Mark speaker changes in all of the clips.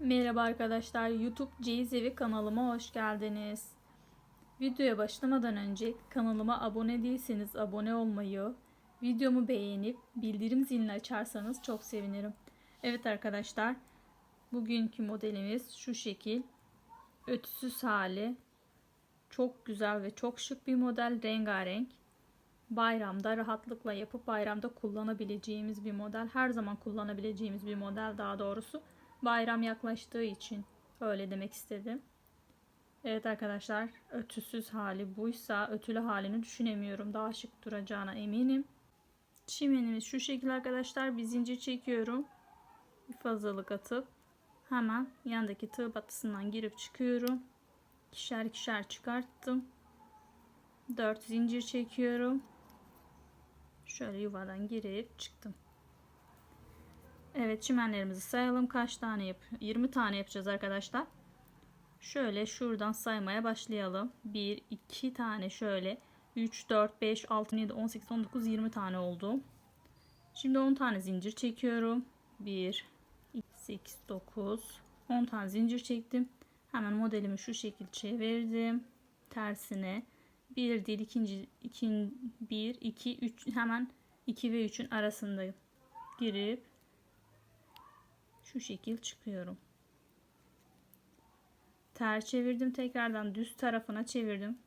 Speaker 1: Merhaba arkadaşlar, YouTube Ceyiz Evi kanalıma hoş geldiniz. Videoya başlamadan önce kanalıma abone değilseniz abone olmayı, videomu beğenip bildirim zilini açarsanız çok sevinirim. Evet arkadaşlar, bugünkü modelimiz şu şekil. Ötüsüz hali. Çok güzel ve çok şık bir model, rengarenk. Bayramda rahatlıkla yapıp bayramda kullanabileceğimiz bir model. Her zaman kullanabileceğimiz bir model daha doğrusu bayram yaklaştığı için öyle demek istedim. Evet arkadaşlar ötüsüz hali buysa ötülü halini düşünemiyorum. Daha şık duracağına eminim. Çimenimiz şu şekilde arkadaşlar. Bir zincir çekiyorum. Bir fazlalık atıp hemen yandaki tığ batısından girip çıkıyorum. İkişer ikişer çıkarttım. 4 zincir çekiyorum. Şöyle yuvadan girip çıktım. Evet çimenlerimizi sayalım. Kaç tane yap 20 tane yapacağız arkadaşlar. Şöyle şuradan saymaya başlayalım. 1, 2 tane şöyle. 3, 4, 5, 6, 7, 18, 19, 20 tane oldu. Şimdi 10 tane zincir çekiyorum. 1, 2, 8, 9, 10 tane zincir çektim. Hemen modelimi şu şekilde çevirdim. Tersine. 1 değil ikinci, ikinci 1, 2, 3 hemen 2 ve 3'ün arasında girip şu şekil çıkıyorum. Ter çevirdim tekrardan düz tarafına çevirdim.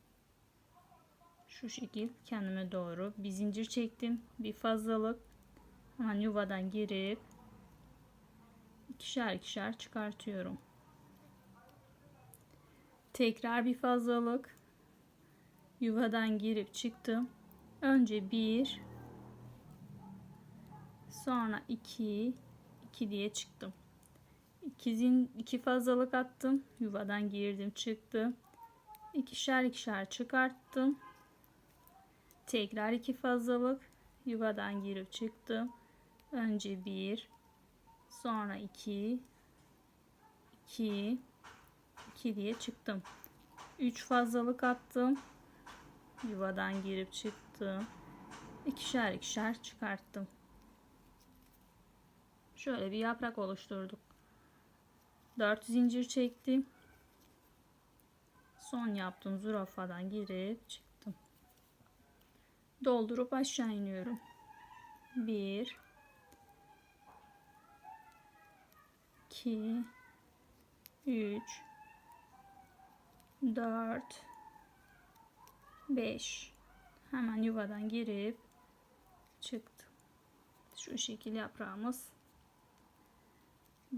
Speaker 1: Şu şekil kendime doğru bir zincir çektim. Bir fazlalık. Hemen yuvadan girip ikişer ikişer çıkartıyorum. Tekrar bir fazlalık. Yuvadan girip çıktım. Önce bir sonra iki 2 diye çıktım. İkizin iki fazlalık attım. Yuvadan girdim çıktım. İkişer ikişer çıkarttım. Tekrar iki fazlalık. Yuvadan girip çıktım. Önce bir, sonra iki, iki, iki diye çıktım. Üç fazlalık attım. Yuvadan girip çıktım. İkişer ikişer çıkarttım. Şöyle bir yaprak oluşturduk. 4 zincir çektim. Son yaptığım zürafadan girip çıktım. Doldurup aşağı iniyorum. 1 2 3 4 5 hemen yuvadan girip çıktım. Şu şekil yaprağımız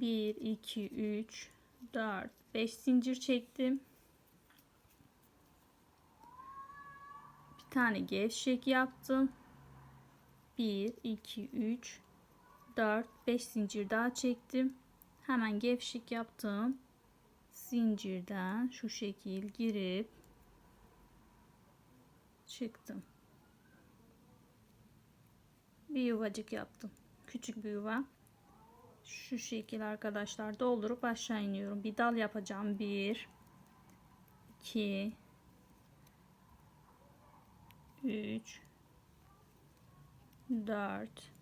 Speaker 1: 1 2 3 4 5 zincir çektim. Bir tane gevşek yaptım. 1 2 3 4 5 zincir daha çektim. Hemen gevşek yaptım. Zincirden şu şekil girip çıktım. Bir yuvacık yaptım. Küçük bir yuva şu şekil arkadaşlar doldurup aşağı iniyorum. Bir dal yapacağım. 1 2 3 4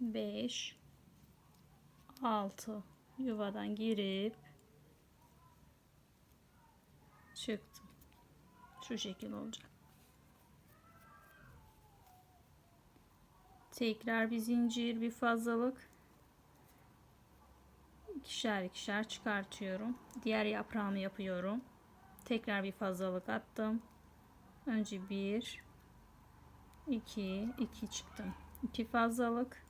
Speaker 1: 5 6 yuvadan girip çıktım. Şu şekil olacak. Tekrar bir zincir, bir fazlalık ikişer ikişer çıkartıyorum. Diğer yaprağımı yapıyorum. Tekrar bir fazlalık attım. Önce bir, iki, iki çıktım. İki fazlalık.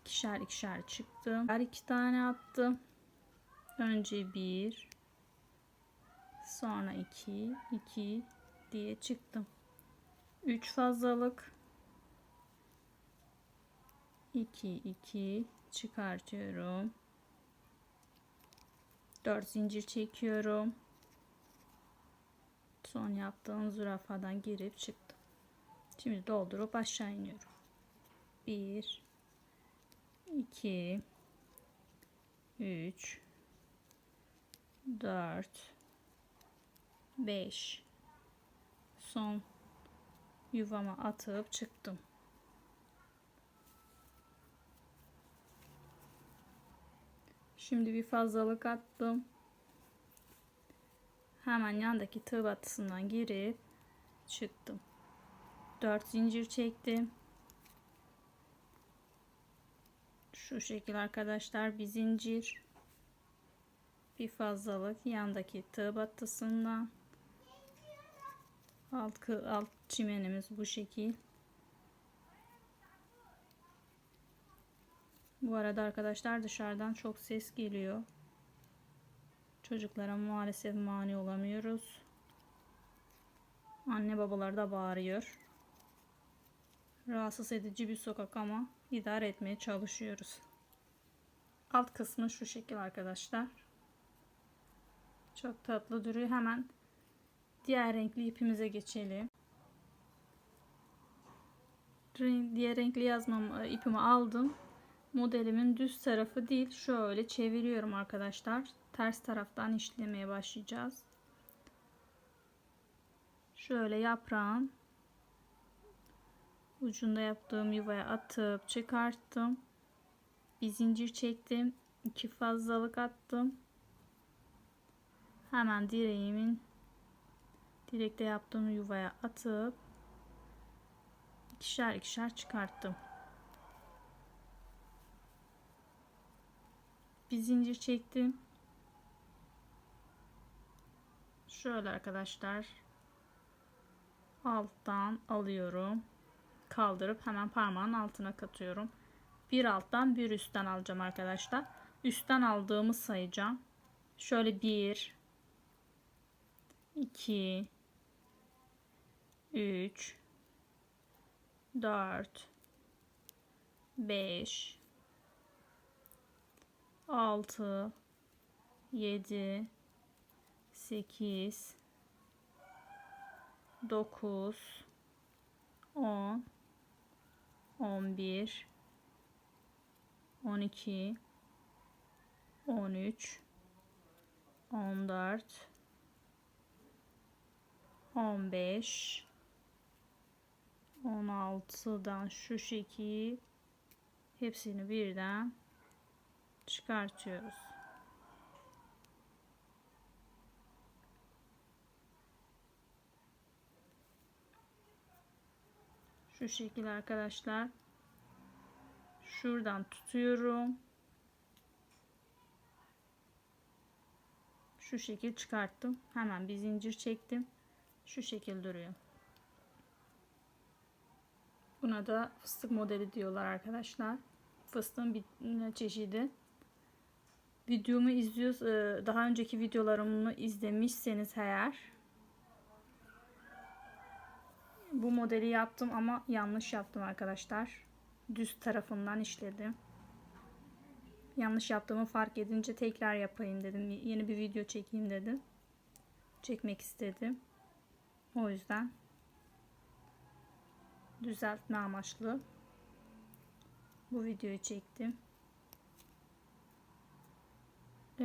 Speaker 1: ikişer ikişer çıktım. Her iki tane attım. Önce bir, sonra iki, iki diye çıktım. Üç fazlalık. 2 2 çıkartıyorum. 4 zincir çekiyorum. Son yaptığım zürafadan girip çıktım. Şimdi doldurup aşağı iniyorum. 1 2 3 4 5 son yuvama atıp çıktım. Şimdi bir fazlalık attım. Hemen yandaki tığ batısından girip çıktım. 4 zincir çektim. Şu şekil arkadaşlar bir zincir. Bir fazlalık yandaki tığ battısından. Alt, alt çimenimiz bu şekil. Bu arada arkadaşlar dışarıdan çok ses geliyor. Çocuklara maalesef mani olamıyoruz. Anne babalar da bağırıyor. Rahatsız edici bir sokak ama idare etmeye çalışıyoruz. Alt kısmı şu şekil arkadaşlar. Çok tatlı duruyor. Hemen diğer renkli ipimize geçelim. Diğer renkli yazmam ipimi aldım. Modelimin düz tarafı değil. Şöyle çeviriyorum arkadaşlar. Ters taraftan işlemeye başlayacağız. Şöyle yaprağın ucunda yaptığım yuvaya atıp çıkarttım. Bir zincir çektim. iki fazlalık attım. Hemen direğimin direkte yaptığım yuvaya atıp ikişer ikişer çıkarttım. Bir zincir çektim. Şöyle arkadaşlar alttan alıyorum. Kaldırıp hemen parmağın altına katıyorum. Bir alttan bir üstten alacağım arkadaşlar. Üstten aldığımı sayacağım. Şöyle bir 2 3 4 5 6 7 8 9 10 11 12 13 14 15 16'dan şu şekil hepsini birden çıkartıyoruz. Şu şekil arkadaşlar. Şuradan tutuyorum. Şu şekil çıkarttım. Hemen bir zincir çektim. Şu şekil duruyor. Buna da fıstık modeli diyorlar arkadaşlar. Fıstığın bir çeşidi. Videomu izliyoruz. E, daha önceki videolarımı izlemişseniz eğer bu modeli yaptım ama yanlış yaptım arkadaşlar. Düz tarafından işledim. Yanlış yaptığımı fark edince tekrar yapayım dedim. Yeni bir video çekeyim dedim. Çekmek istedim. O yüzden düzeltme amaçlı bu videoyu çektim.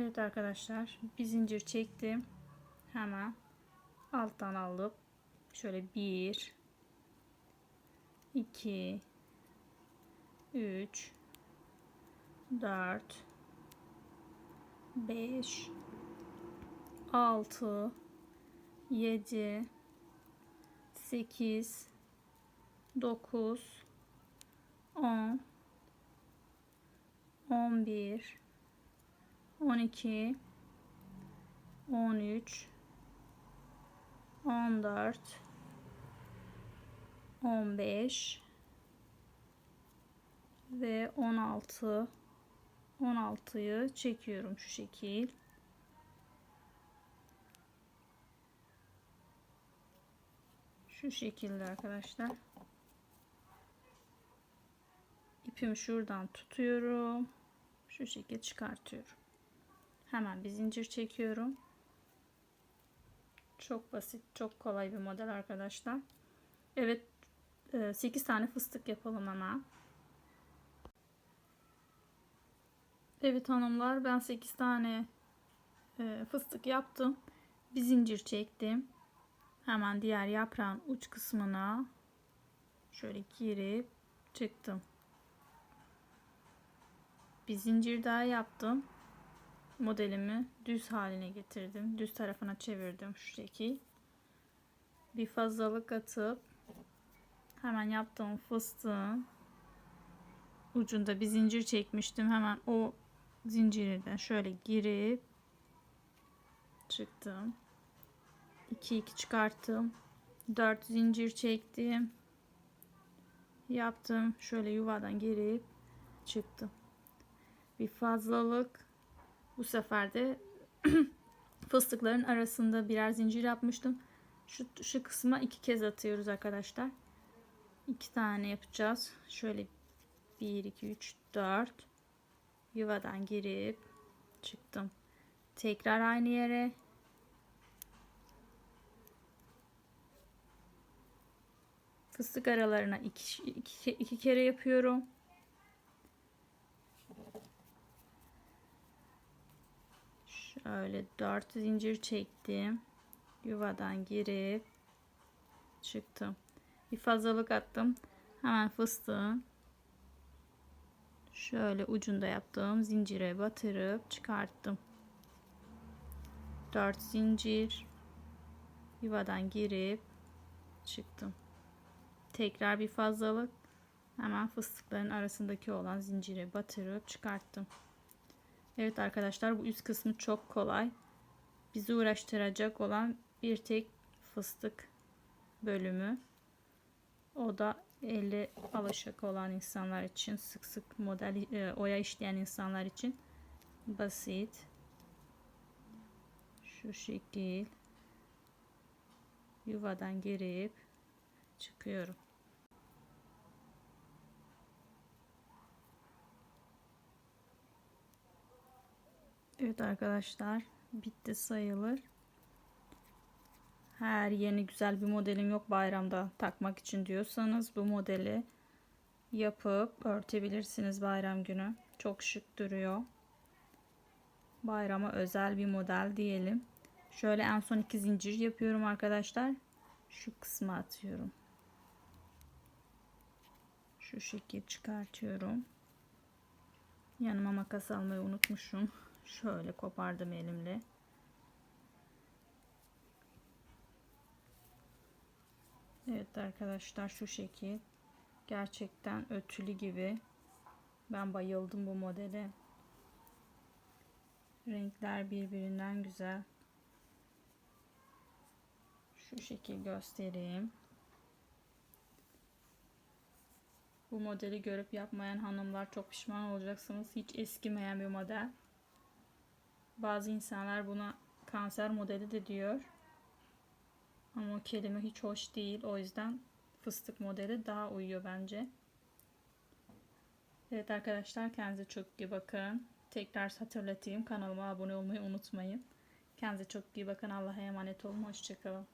Speaker 1: Evet arkadaşlar bir zincir çektim. Hemen alttan alıp şöyle bir 2 3 4 5 6 7 8 9 10 11 12 13 14 15 ve 16 16'yı çekiyorum şu şekil. Şu şekilde arkadaşlar. İpimi şuradan tutuyorum. Şu şekilde çıkartıyorum. Hemen bir zincir çekiyorum. Çok basit, çok kolay bir model arkadaşlar. Evet 8 e, tane fıstık yapalım hemen. Evet hanımlar ben 8 tane e, fıstık yaptım. Bir zincir çektim. Hemen diğer yaprağın uç kısmına şöyle girip çıktım. Bir zincir daha yaptım. Modelimi düz haline getirdim. Düz tarafına çevirdim şu şekil. Bir fazlalık atıp hemen yaptığım fıstığın ucunda bir zincir çekmiştim. Hemen o zincirden şöyle girip çıktım. 2 2 çıkarttım. 4 zincir çektim. Yaptım. Şöyle yuvadan girip çıktım. Bir fazlalık. Bu sefer de fıstıkların arasında birer zincir yapmıştım. Şu, şu kısma iki kez atıyoruz arkadaşlar. İki tane yapacağız. Şöyle 1, 2, 3, 4 yuvadan girip çıktım. Tekrar aynı yere fıstık aralarına iki, iki, iki kere yapıyorum. Şöyle dört zincir çektim. Yuvadan girip çıktım. Bir fazlalık attım. Hemen fıstığın şöyle ucunda yaptığım zincire batırıp çıkarttım. 4 zincir yuvadan girip çıktım. Tekrar bir fazlalık hemen fıstıkların arasındaki olan zincire batırıp çıkarttım. Evet arkadaşlar bu üst kısmı çok kolay. Bizi uğraştıracak olan bir tek fıstık bölümü. O da elle alışık olan insanlar için sık sık model e, oya işleyen insanlar için basit. Şu şekil yuvadan girip çıkıyorum. Evet arkadaşlar bitti sayılır. Her yeni güzel bir modelim yok bayramda takmak için diyorsanız bu modeli yapıp örtebilirsiniz bayram günü. Çok şık duruyor. Bayrama özel bir model diyelim. Şöyle en son iki zincir yapıyorum arkadaşlar. Şu kısmı atıyorum. Şu şekil çıkartıyorum. Yanıma makas almayı unutmuşum. Şöyle kopardım elimle. Evet arkadaşlar şu şekil. Gerçekten ötülü gibi. Ben bayıldım bu modele. Renkler birbirinden güzel. Şu şekil göstereyim. Bu modeli görüp yapmayan hanımlar çok pişman olacaksınız. Hiç eskimeyen bir model. Bazı insanlar buna kanser modeli de diyor. Ama o kelime hiç hoş değil. O yüzden fıstık modeli daha uyuyor bence. Evet arkadaşlar kendinize çok iyi bakın. Tekrar hatırlatayım kanalıma abone olmayı unutmayın. Kendinize çok iyi bakın. Allah'a emanet olun. Hoşçakalın.